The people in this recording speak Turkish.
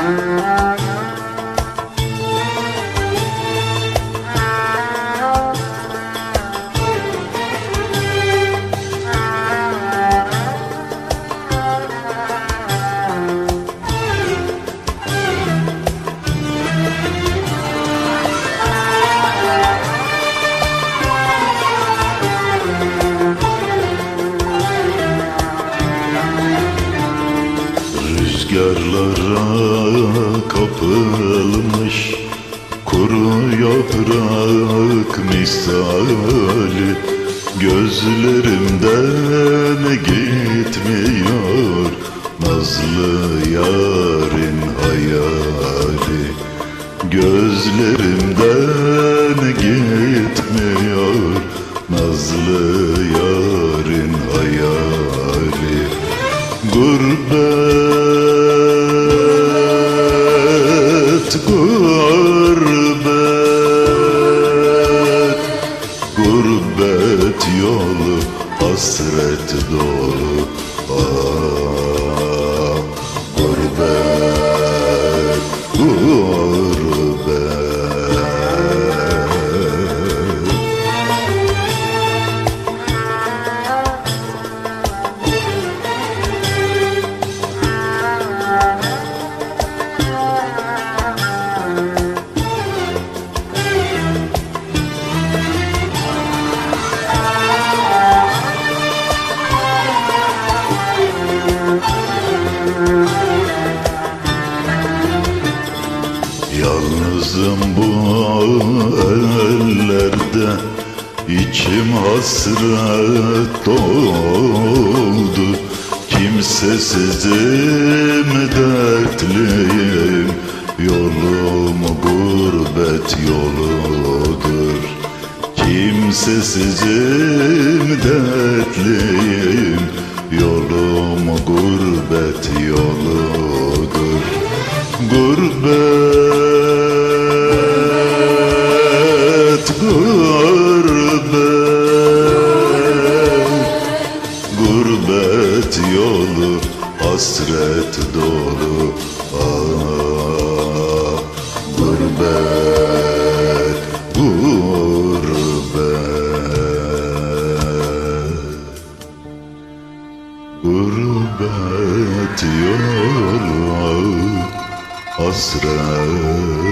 Ah. Rüzgarlara kapılmış Kuru yaprak misali. Gözlerimden gitmiyor Nazlı yarın hayali. Gözlerimden gitmiyor Nazlı yarın hayali Gurbet, gurbet Gurbet yolu hasret dolu. Ah, Yalnızım bu ellerde içim hasret doldu. Kimsesizim dertliyim. Yolum gurbet yoludur. Kimsesizim dertliyim Gurbet yolu hasret dolu. Ah, Gurbet, gurbet. Gurbet yolu hasret dolu